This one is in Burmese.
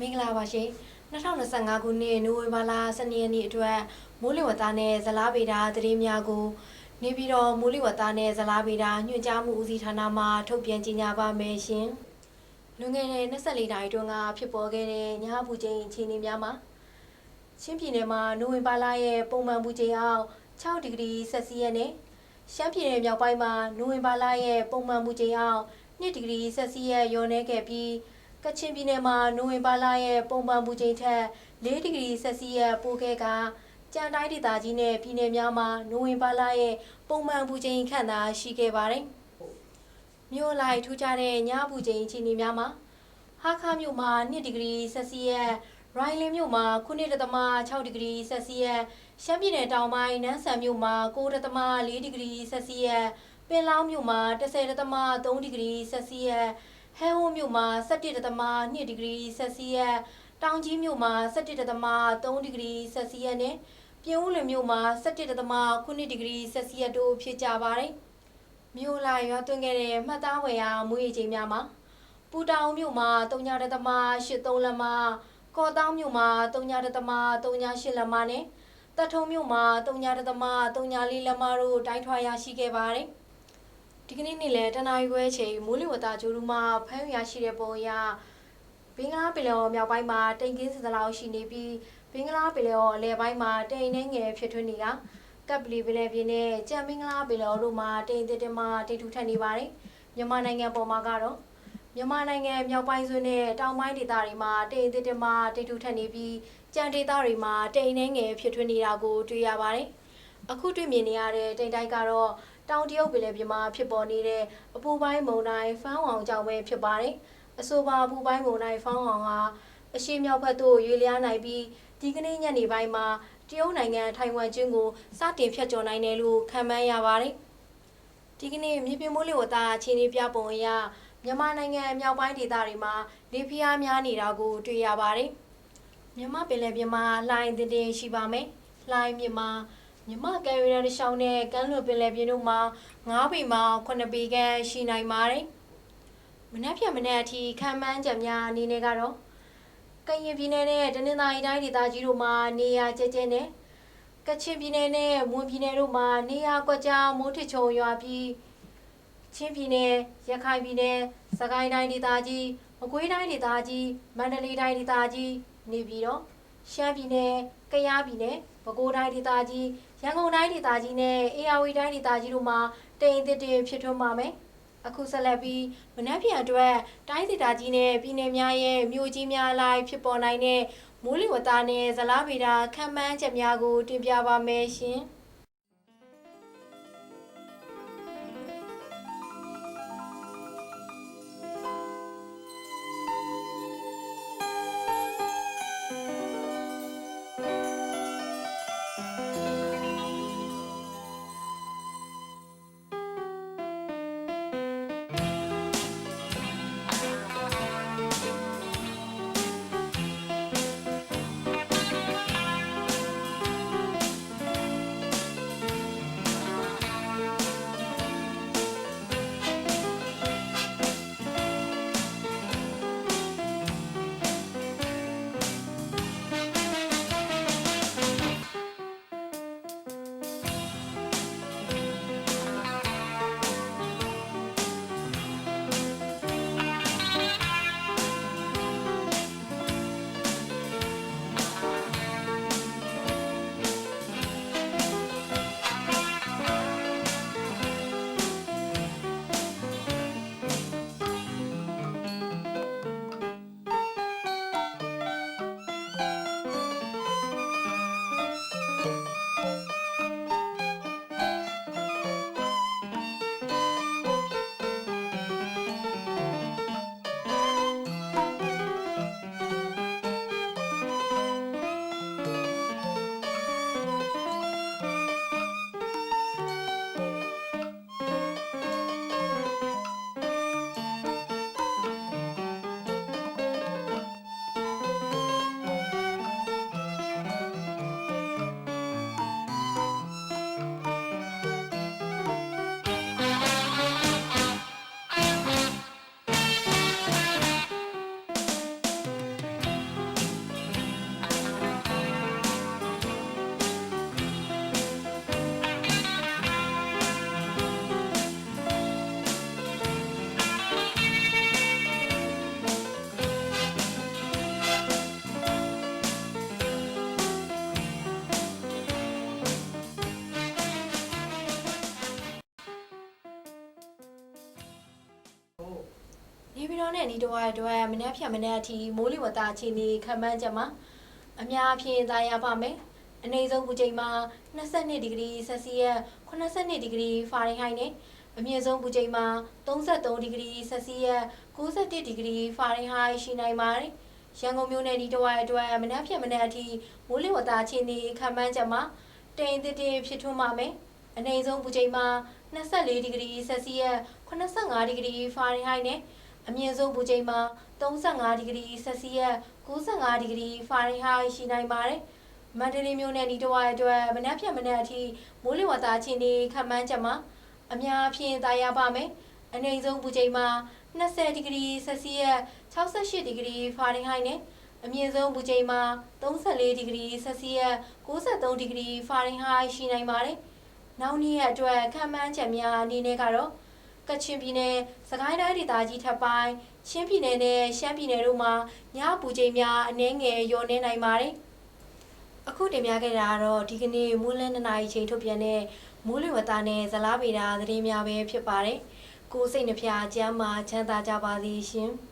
မင်္ဂလာပါရှင်2025ခုနှစ်နိုဝင်ဘာလ12ရက်နေ့အတွက်မိုးလေဝသနဲ့ဇလားဗေဒသတင်းများကို နေပြည်တော်မိုးလေဝသနဲ့ဇလားဗေဒညွှန်ကြားမှုဦးစီးဌာနမှထုတ်ပြန်ကြေညာပါမယ်ရှင်လွန်ခဲ့တဲ့24နာရီတွင်းကဖြစ်ပေါ်ခဲ့တဲ့ညဟပူချိန်အခြေအနေများမှာချင်းပြည်နယ်မှာနိုဝင်ဘာလရဲ့ပုံမှန်ပူချိန်အောက်6ဒီဂရီဆက်စီယပ်နဲ့ရှမ်းပြည်နယ်မြောက်ပိုင်းမှာနိုဝင်ဘာလရဲ့ပုံမှန်ပူချိန်အောက်2ဒီဂရီဆက်စီယပ်လျော့နေခဲ့ပြီး ကချင်ပြည်နယ်မှာနိုဝင်ဘာလရဲ့ပုံမှန်ပူချိန်ထက်4ဒီဂရီဆက်စီယပ်ပိုခဲ့ကကြံတိုင်းဒေသကြီးနဲ့ပြည်နယ်များမှာနိုဝင်ဘာလရဲ့ပုံမှန်ပူချိန်ခန့်သာရှိခဲ့ပါတယ်။မြို့လိုက်ထူးခြားတဲ့ညပူချိန်အခြေအနေများမှာဟာခါမြို့မှာ2ဒီဂရီဆက်စီယပ်ရိုင်းလင်းမြို့မှာ9.6ဒီဂရီဆက်စီယပ်ရှမ်းပြည်နယ်တောင်ပိုင်းနန်းဆန်မြို့မှာ9.4ဒီဂရီဆက်စီယပ်ပင်လောင်းမြို့မှာ10.3ဒီဂရီဆက်စီယပ် ဟဲဟိုမြို့မှာ17.2ဒီဂရီဆက်စီယပ်တောင်ကြီးမြို့မှာ17.3ဒီဂရီဆက်စီယပ်နဲ့ပြင်ဦးလွင်မြို့မှာ17.9ဒီဂရီဆက်စီယပ်တို့ဖြစ်ကြပါတယ်။မြို့လာရွာသွင်းခဲ့တဲ့မှတ်သားဝယ်ရာမွေးချိန်များမှာပူတောင်မြို့မှာ3.83လက်မကော်တောင်မြို့မှာ3.38လက်မနဲ့တထုံမြို့မှာ3.34လက်မတို့တိုင်းထွာရရှိခဲ့ပါတယ်။ ဒီကနေ့နေ့လယ်တနာရီခွဲချိန်မိုးလေဝသကြိုးရူမှာဖမ်းရရှိတဲ့ပုံအရဘင်္ဂလားပင်လယ်အော်မြောက်ပိုင်းမှာတိမ်ကင်းစသလောက်ရှိနေပြီးဘင်္ဂလားပင်လယ်အော်အလယ်ပိုင်းမှာတိမ်နှင်းငယ်ဖြစ်ထွန်းနေတာကပ်ပလီပင်လယ်ပြင်နဲ့ကြံဘင်္ဂလားပင်လယ်အော်တို့မှာတိမ်တစ်တင်မှတိမ်ထူထပ်နေပါတယ်မြန်မာနိုင်ငံပေါ်မှာကတော့မြန်မာနိုင်ငံမြောက်ပိုင်းစွန်းနဲ့တောင်ပိုင်းဒေသတွေမှာတိမ်တစ်တင်မှတိမ်ထူထပ်နေပြီးကြံဒေသတွေမှာတိမ်နှင်းငယ်ဖြစ်ထွန်းနေတာကိုတွေ့ရပါတယ်အခုတွေ့မြင်နေရတဲ့တိမ်တိုက်ကတော့ တောင်တရုတ်ပင်လယ်ပြင်မှာဖြစ်ပေါ်နေတဲ့အပူပိုင်းမုန်တိုင်းဖန်းအောင်ကြောင့်ပဲဖြစ်ပါတယ်။အဆိုပါအပူပိုင်းမုန်တိုင်းဖန်းအောင်ဟာအရှေ့မြောက်ဘက်သို့ရွေ့လျားနိုင်ပြီးဒီကနေ့ညနေပိုင်းမှာတရုတ်နိုင်ငံထိုင်ဝမ်ကျွန်းကိုစတင်ဖြတ်ကျော်နိုင်တယ်လို့ခန့်မှန်းရပါတယ်။ဒီကနေ့မြေပြင်မိုးလေဝသအခြေအနေပြပုံအရမြန်မာနိုင်ငံမြောက်ပိုင်းဒေသတွေမှာလေပြင်းအားများနေတာကိုတွေ့ရပါတယ်။မြန်မာပင်လယ်ပြင်မှာလှိုင်းတင်တင်ရှိပါမယ်။လှိုင်းမြစ်မှာ မြမကံရရတစ်ရှောင်းနဲ့ကမ်းလွန်ပင်လယ်ပြင်တို့မှာ9ပေမှ9ပေခန့်ရှိနိုင်ပါတယ်။မနက်ဖြန်မနက်အထိခံမှန်းချက်များအနေနဲ့ကတော့ကရင်ပြည်နယ်နဲ့တနင်္သာရီတိုင်းဒေသကြီးတို့မှာနေရာကျကျနဲ့ကချင်ပြည်နယ်နဲ့မွန်ပြည်နယ်တို့မှာနေရာကွက်ကြားမိုးထစ်ချုံရွာပြီးချင်းပြည်နယ်ရခိုင်ပြည်နယ်စကိုင်းတိုင်းဒေသကြီးမကွေးတိုင်းဒေသကြီးမန္တလေးတိုင်းဒေသကြီးနေပြည်တော်ရှမ်းပြည်နယ်ကယားပြည်နယ်ပဲခူးတိုင်းဒေသကြီး ရန်ကုန်တိုင်းဒေသကြီးနဲ့အေရဝတီတိုင်းဒေသကြီးတို့မှာတိမ်တစ်တင်ဖြစ်ထွန်းပါမယ်။အခုဆက်လက်ပြီးမနက်ဖြန်အတွက်တိုင်းဒေသကြီးနဲ့ပြည်နယ်များရဲ့မြို့ကြီးများအလိုက်ဖြစ်ပေါ်နိုင်တဲ့မိုးလေဝသနဲ့ဇလားဗေဒခန့်မှန်းချက်များကိုတင်ပြပါမယ်ရှင်။ နဲ့ဒီတော့အတွက်မနှက်ဖြတ်မနှက်အထိမိုးလေဝသအခြေအနေခံမှန်းချက်မှာအများအပြားသာယာပါမယ်။အနေဆုံးပူချိန်မှာ22ဒီဂရီဆက်စီယပ်82ဒီဂရီဖာရင်ဟိုက်နဲ့အမြင့်ဆုံးပူချိန်မှာ33ဒီဂရီဆက်စီယပ်61ဒီဂရီဖာရင်ဟိုက်ရှိနိုင်ပါတယ်။ရန်ကုန်မြို့နယ်ဒီတော့အတွက်မနှက်ဖြတ်မနှက်အထိမိုးလေဝသအခြေအနေခံမှန်းချက်မှာတိမ်တစ်တစ်ဖြစ်ထွန်းပါမယ်။အနေဆုံးပူချိန်မှာ24ဒီဂရီဆက်စီယပ်85ဒီဂရီဖာရင်ဟိုက်နဲ့ အမြင့်ဆုံးပူချိန်မှာ35ဒီဂရီဆက်စီယပ်95ဒီဂရီဖာရင်ဟိုက်ရှိနိုင်ပါတယ်။မန္တလေးမြို့နယ်ဒီတဝိုက်အတွက်မနက်ဖြန်မနက်အထိမိုးလေဝသအခြေအနေခန့်မှန်းချက်မှာအများအပြားသာယာပါမယ်။အနေဆုံးပူချိန်မှာ20ဒီဂရီဆက်စီယပ်68ဒီဂရီဖာရင်ဟိုက်နဲ့အမြင့်ဆုံးပူချိန်မှာ34ဒီဂရီဆက်စီယပ်63ဒီဂရီဖာရင်ဟိုက်ရှိနိုင်ပါတယ်။နောက်နေ့ရက်အတွက်ခံမှန်းချက်များအနေနဲ့ကတော့ ကချင်ပြည်နယ်၊စကိုင်းတိုင်းဒေသကြီးထပ်ပိုင်း၊ချင်းပြည်နယ်နဲ့ရှမ်းပြည်နယ်တို့မှာညပူချိန်များအနည်းငယ်လျော့နေနိုင်ပါတယ်။အခုတင်ပြခဲ့တာကတော့ဒီကနေ့မိုးလင်းနှစ်နာရီချိန်ထုတ်ပြန်တဲ့မိုးလေဝသနဲ့ဇလားဗေဒသတင်းများပဲဖြစ်ပါတယ်။ကိုယ်စိတ်နှဖျားကျမ်းမာချမ်းသာကြပါစေရှင်။